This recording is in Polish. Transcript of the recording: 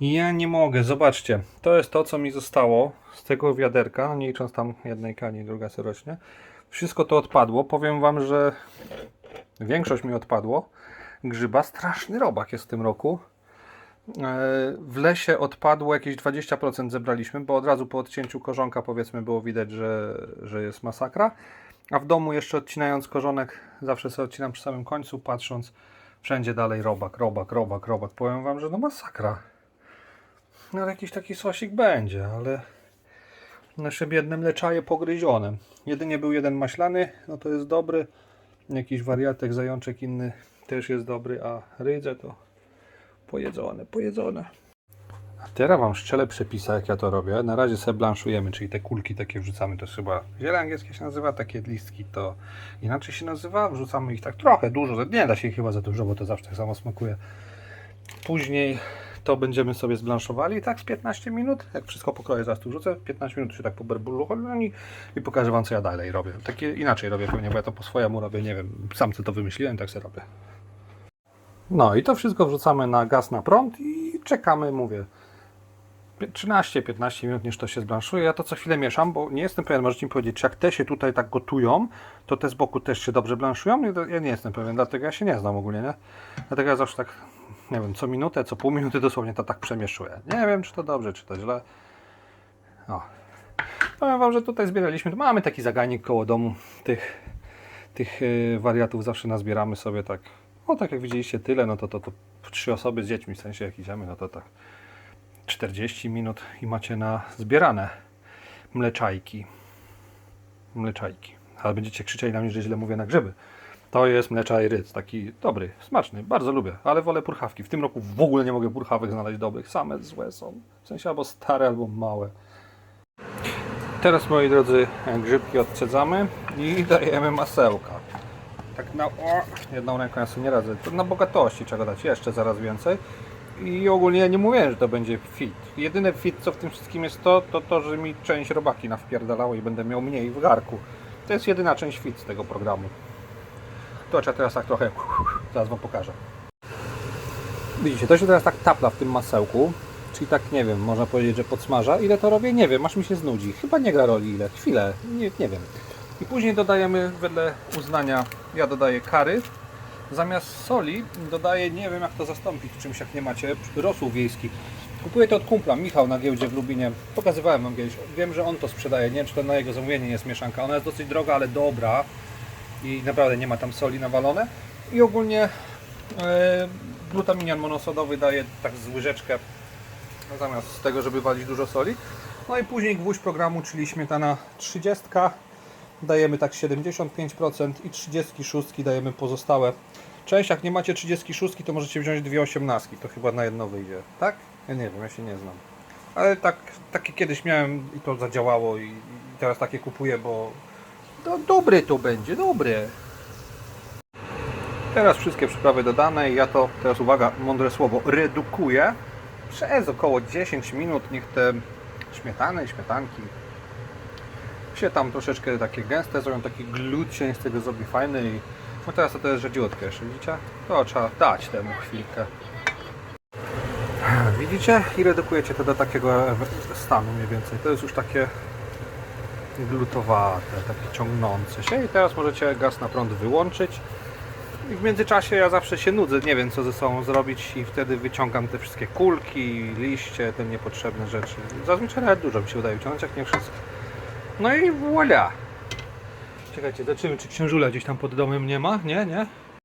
Ja nie mogę, zobaczcie. To jest to, co mi zostało z tego wiaderka, nie licząc tam jednej kani, druga se rośnie. Wszystko to odpadło. Powiem Wam, że większość mi odpadło. Grzyba, straszny robak jest w tym roku. E, W lesie odpadło jakieś 20% zebraliśmy, bo od razu po odcięciu korzonka powiedzmy było widać, że, że jest masakra. A w domu jeszcze odcinając korzonek, zawsze sobie odcinam przy samym końcu, patrząc wszędzie dalej robak, robak, robak, robak. Powiem Wam, że no masakra. No jakiś taki sosik będzie, ale nasze biedne mleczaje pogryzione. Jedynie był jeden maślany, no to jest dobry. Jakiś wariatek, zajączek inny też jest dobry, a rydze to pojedzone, pojedzone. A teraz Wam szczelę przepisa, jak ja to robię. Na razie sobie blanszujemy, czyli te kulki takie wrzucamy, to jest chyba ziele angielskie się nazywa, takie listki to inaczej się nazywa. Wrzucamy ich tak trochę, dużo, nie da się ich chyba za dużo, bo to zawsze tak samo smakuje. Później to będziemy sobie zblanszowali tak z 15 minut. Jak wszystko pokroję, zaraz tu wrzucę. 15 minut się tak poberbuchowani i pokażę Wam, co ja dalej robię. Takie inaczej robię pewnie, bo ja to po swojemu robię, nie wiem, sam co to wymyśliłem, tak sobie robię. No i to wszystko wrzucamy na gaz na prąd i czekamy, mówię, 13-15 minut, niż to się zblanszuje. Ja to co chwilę mieszam, bo nie jestem pewien, możecie mi powiedzieć, czy jak te się tutaj tak gotują, to te z boku też się dobrze blanszują? Ja nie jestem pewien, dlatego ja się nie znam ogólnie, nie? Dlatego ja zawsze tak, nie wiem, co minutę, co pół minuty dosłownie to tak przemieszuję. Nie wiem, czy to dobrze, czy to źle. O. Powiem Wam, że tutaj zbieraliśmy, mamy taki zagajnik koło domu tych, tych yy, wariatów, zawsze nazbieramy sobie tak, no tak jak widzieliście tyle, no to, to, to trzy osoby z dziećmi, w sensie jak idziemy, no to tak 40 minut i macie na zbierane mleczajki. Mleczajki. Ale będziecie krzyczeli na mnie, że źle mówię na grzyby. To jest mleczaj ryc, taki dobry, smaczny, bardzo lubię, ale wolę purchawki. W tym roku w ogóle nie mogę purchawek znaleźć dobrych, same złe są. W sensie albo stare, albo małe. Teraz, moi drodzy, grzybki odcedzamy i dajemy masełka. Tak na... O, jedną ręką ja sobie nie radzę. To na bogatości trzeba dać jeszcze zaraz więcej. I ogólnie ja nie mówię, że to będzie fit. Jedyne fit, co w tym wszystkim jest to, to to, że mi część robaki nawpierdalało i będę miał mniej w garku. To jest jedyna część fit z tego programu. To trzeba teraz tak trochę... Zaraz Wam pokażę. Widzicie, to się teraz tak tapla w tym masełku. Czyli tak, nie wiem, można powiedzieć, że podsmaża. Ile to robię? Nie wiem, aż mi się znudzi. Chyba nie gra roli ile. Chwilę, nie, nie wiem. I później dodajemy wedle uznania, ja dodaję kary. Zamiast soli dodaję, nie wiem jak to zastąpić czymś jak nie macie, rosół wiejski. Kupuję to od kumpla, Michał na giełdzie w Lubinie. Pokazywałem wam kiedyś. Wiem, że on to sprzedaje. Nie wiem, czy to na jego zamówienie nie jest mieszanka. Ona jest dosyć droga, ale dobra. I naprawdę nie ma tam soli nawalone. I ogólnie e, glutaminian monosodowy daje tak z łyżeczkę no, zamiast tego, żeby walić dużo soli. No i później gwóźdź programu, czyli śmietana 30. Dajemy tak 75% i 36 dajemy pozostałe. Część, jak nie macie 36, to możecie wziąć dwie 18. To chyba na jedno wyjdzie. Tak? Ja nie wiem, ja się nie znam. Ale tak, takie kiedyś miałem i to zadziałało i, i teraz takie kupuję, bo to dobre to będzie, dobre. Teraz wszystkie przyprawy dodane i ja to, teraz uwaga, mądre słowo, redukuję przez około 10 minut. Niech te śmietany, śmietanki się tam troszeczkę takie gęste zrobią, taki się z tego zrobi fajny i no teraz to, jest rzadziutkie jeszcze, widzicie? To trzeba dać temu chwilkę. Widzicie? I redukujecie to do takiego stanu mniej więcej. To jest już takie glutowate, takie ciągnące się i teraz możecie gaz na prąd wyłączyć. I w międzyczasie ja zawsze się nudzę, nie wiem co ze sobą zrobić i wtedy wyciągam te wszystkie kulki, liście, te niepotrzebne rzeczy. Zazwyczaj nawet dużo mi się udaje wyciągnąć, jak nie wszystko. No i voilà. Czekajcie, zobaczymy czy księżula gdzieś tam pod domem nie ma, nie, nie?